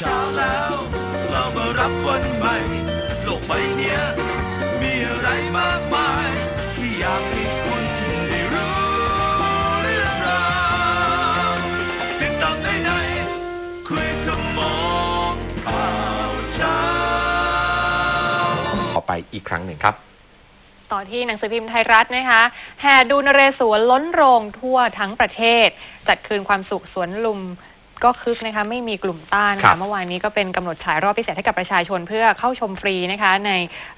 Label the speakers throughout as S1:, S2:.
S1: ช้าแล้ว เรามารับวันใหม่ โลกใบเนี้ย มีอะไรมากมาย ที่อยากให้คุณได้รู้เรื่องราวติดตามได้ในคุยขมอข่าวเช้า
S2: ต่อไปอีกครั้งหนึ่งครับ
S3: ต่อที่หนังสือพิมพ์ไทยรัฐนะคะ แห่ดูนเรศวรล้นโรงทั่วทั้งประเทศ จัดคืนความสุขสวนลุม ก็คึกนะคะไม่มีกลุ่มต้าน
S2: ครั
S3: ค่ะ
S2: บ
S3: เมื่อวานนี้ก็เป็นกำหนดฉายรอบพิเศษให้กับประชาชนเพื่อเข้าชมฟรีนะคะใน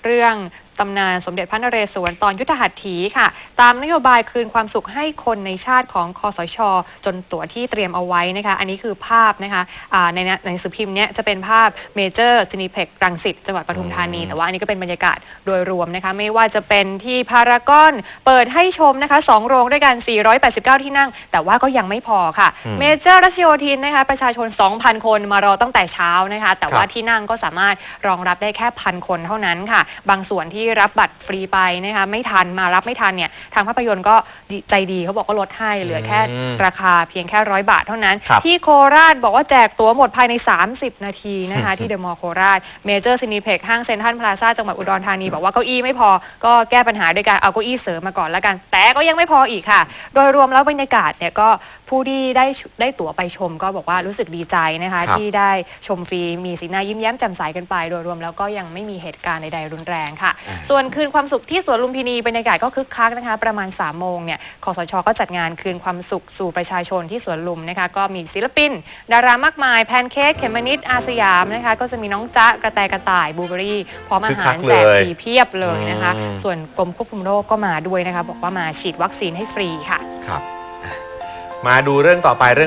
S3: เรื่อง ตำนานสมเด็จพระนเรศวรตอนยุทธหัตถีค่ะ ตามนโยบายคืนความสุขให้คนในชาติของคอสช จนตั๋วที่เตรียมเอาไว้นะคะ อันนี้คือภาพนะคะอ่าในหนังหนังสือพิมพ์เนี้ยจะเป็นภาพเมเจอร์ซินิเพ็กรังสิตจังหวัดปทุมธานี
S2: อืม
S3: แต่ว่าอันนี้ก็เป็นบรรยากาศโดยรวมนะคะ ไม่ว่าจะเป็นที่พารากอนเปิดให้ชมนะคะสองโรงด้วยกัน 489 ที่นั่ง แต่ว่าก็ยังไม่พอค่ะ
S2: อืม
S3: เมเจอร์รัชโยธินนะคะประชาชน 2,000 คนมารอตั้งแต่เช้านะคะ แต่ว่า
S2: ครับ
S3: ที่นั่งก็สามารถรองรับได้แค่พันคนเท่านั้นค่ะ บางส่วนที่รับบัตรฟรีไปนะคะไม่ทันมารับไม่ทันเนี่ยทางภาพยนตร์ก็ดีใจดีเขาบอกว่าลดให้เหลือแค่
S2: อืม
S3: ราคาเพียงแค่ร้อยบาทเท่านั้น
S2: ครับ
S3: ที่โคราชบอกว่าแจกตั๋วหมดภายใน 30 นาทีนะคะที่เดอะมอลล์โคราชเมเจอร์ซินีเพ็กห้างเซ็นทรัลพลาซ่าจังหวัดอุดรธานีบอกว่าเก้าอี้ไม่พอก็แก้ปัญหาด้วยการเอาเก้าอี้เสริมมาก่อนแล้วกัน แต่ก็ยังไม่พออีกค่ะ โดยรวมแล้วบรรยากาศเนี่ยก็ผู้ที่ได้ชได้ตั๋วไปชมก็บอกว่ารู้สึกดีใจนะคะ
S2: ครับ
S3: ที่ได้ชมฟรีมีสีหน้ายิ้มแย้มแจ่มใสกันไป โดยรวมแล้วก็ยังไม่มีเหตุการณ์ใดๆรุนแรงค่ะ
S2: อ่า
S3: ส่วนคืนความสุขที่สวนลุมพินีบรรยากาศก็คึกคักนะคะ ประมาณ3ามโมงเนี่ยคอสชก็จัดงานคืนความสุขสู่ประชาชนที่สวนลุมนะคะ ก็มีศิลปิน ดารามากมายแพนเค้กเขมมะนิดอาสยามนะคะ ก็จะมีน้องจ๊ะกระแตกระต่ายบูเบอรี่พร้อมอาหาร
S2: คึกคัก
S3: แจก
S2: เลย
S3: ฟรีเพียบเลยนะคะ
S2: อืม
S3: ส่วนกรมควบคุมโรคก็มาด้วยนะคะ บอกว่ามาฉีดวัคซีนให้ฟรีค่ะ
S2: ครับอะมาดูเรื่องต่อไปเรื่อง